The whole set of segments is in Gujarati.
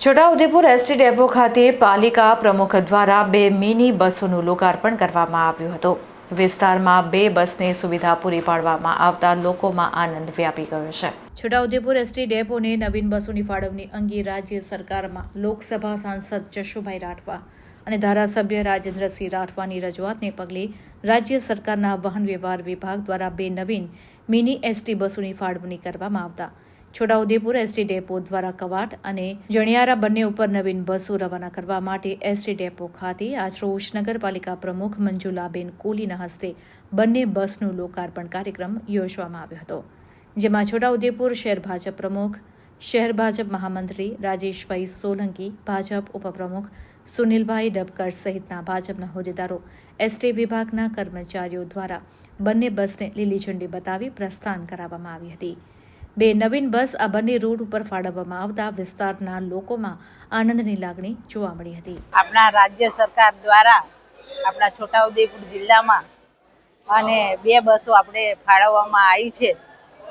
છોટાઉદેપુર એસટી ડેપો ખાતે પાલિકા પ્રમુખ દ્વારા બે મિની બસોનું લોકાર્પણ કરવામાં આવ્યું હતું. વિસ્તારમાં બે બસની સુવિધા પૂરી પાડવામાં આવતા લોકોમાં આનંદ વ્યાપી ગયો છે. છોટાઉદેપુર એસટી ડેપોને નવીન બસોની ફાળવણી અંગે રાજ્ય સરકારમાં લોકસભા સાંસદ જશુભાઈ રાઠવા અને ધારાસભ્ય રાજેન્દ્રસિંહ રાઠવાની રજૂઆતને પગલે રાજ્ય સરકારના વાહન વ્યવહાર વિભાગ દ્વારા બે નવીન મિની એસટી બસોની ફાળવણી કરવામાં આવતા છોટાઉદેપુર એસટી ડેપો દ્વારા કવાટ અને જણિયારા બંને ઉપર નવીન બસો રવાના કરવા માટે એસટી ડેપો ખાતે આજરોજ નગરપાલિકા પ્રમુખ મંજુલાબેન કોલીના હસ્તે બંને બસનું લોકાર્પણ કાર્યક્રમ યોજવામાં આવ્યો હતો, જેમાં છોટાઉદેપુર શહેર ભાજપ પ્રમુખ, શહેર ભાજપ મહામંત્રી રાજેશભાઈ સોલંકી, ભાજપ ઉપપ્રમુખ સુનિલભાઈ ડબકર સહિતના ભાજપના હોદ્દેદારો એસટી વિભાગના કર્મચારીઓ દ્વારા બંને બસને લીલી ઝંડી બતાવી પ્રસ્થાન કરાવવામાં આવી હતી. બે નવીન બસ આ બંને રૂટ ઉપર ફાળવવામાં આવતા વિસ્તારના લોકોમાં આનંદની લાગણી જોવા મળી હતી. આપણા રાજ્ય સરકાર દ્વારા આપણા છોટાઉદેપુર જિલ્લામાં અને બે બસો આપણે ફાળવવામાં આવી છે.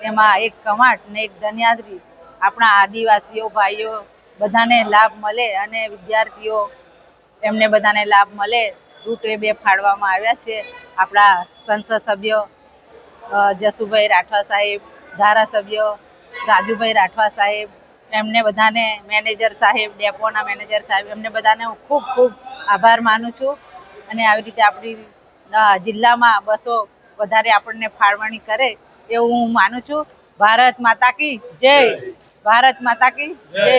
એમાં એક કમાટ ને એક ધન્યાદ્રી આપણા આદિવાસીઓ, ભાઈઓ બધાને લાભ મળે અને વિદ્યાર્થીઓ એમને બધાને લાભ મળે. રૂટ એ બે ફાળવામાં આવ્યા છે. આપણા સંસદ સભ્ય જસુભાઈ રાઠવા સાહેબ ધારાસભ્ય રાજુભાઈ રાઠવા સાહેબ એમને બધાને મેનેજર સાહેબ ડેપોના મેનેજર સાહેબ એમને બધાને હું ખૂબ ખૂબ આભાર માનું છું. અને આવી રીતે આપણી જિલ્લામાં બસો વધારે આપણને ફાળવણી કરે એવું હું માનું છું. ભારત માતા કી જય. ભારત માતા કી જય.